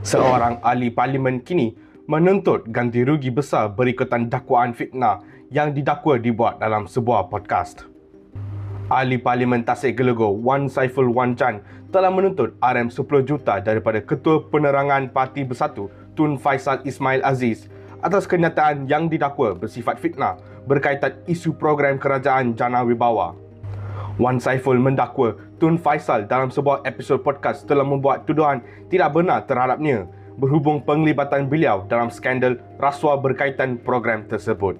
Seorang ahli parlimen kini menuntut ganti rugi besar berikutan dakwaan fitnah yang didakwa dibuat dalam sebuah podcast. Ahli Parlimen Tasik Gelego Wan Saiful Wan Chan telah menuntut RM 10 juta daripada Ketua Penerangan Parti Bersatu Tun Faisal Ismail Aziz atas kenyataan yang didakwa bersifat fitnah berkaitan isu program kerajaan Jana Wibawa. Wan Saiful mendakwa Tun Faisal dalam sebuah episod podcast telah membuat tuduhan tidak benar terhadapnya berhubung penglibatan beliau dalam skandal rasuah berkaitan program tersebut.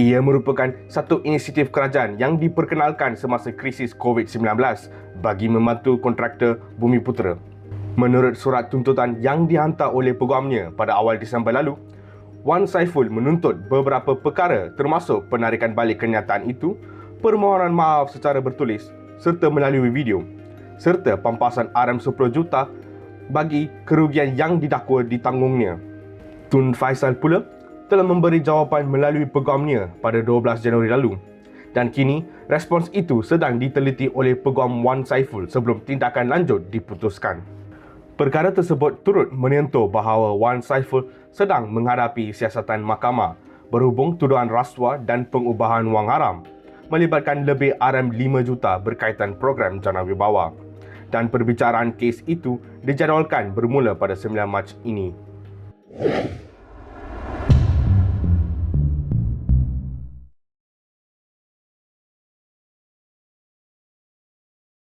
Ia merupakan satu inisiatif kerajaan yang diperkenalkan semasa krisis COVID-19 bagi membantu kontraktor Bumi Putera. Menurut surat tuntutan yang dihantar oleh peguamnya pada awal Disember lalu, Wan Saiful menuntut beberapa perkara termasuk penarikan balik kenyataan itu, permohonan maaf secara bertulis serta melalui video, serta pampasan RM10 juta bagi kerugian yang didakwa ditanggungnya. Tun Faisal pula telah memberi jawapan melalui peguamnya pada 12 Januari lalu. Dan kini, respons itu sedang diteliti oleh peguam Wan Saiful sebelum tindakan lanjut diputuskan. Perkara tersebut turut menyentuh bahawa Wan Saiful sedang menghadapi siasatan mahkamah berhubung tuduhan rasuah dan pengubahan wang haram melibatkan lebih RM5 juta berkaitan program Jana Wibawa. Dan perbicaraan kes itu dijadualkan bermula pada 9 Mac ini.